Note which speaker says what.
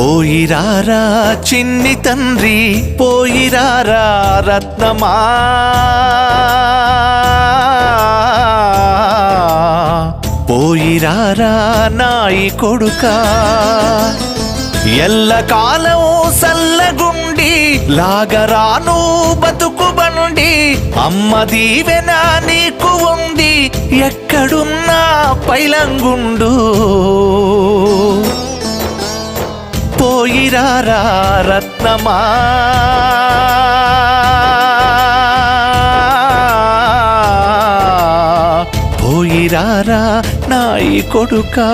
Speaker 1: పోయిరారా చిన్ని తండ్రి పోయిరారా రత్నమా? పోయిరారా నాయి కొడుక? ఎల్లకాలం సల్లగుండి లాగరాను బతుకు బండి అమ్మ దీవెన నీకు ఉంది ఎక్కడున్నా పైలంగుండు. పోయిరారా రత్నమా? పోయిరారా నాయి కొడుకా?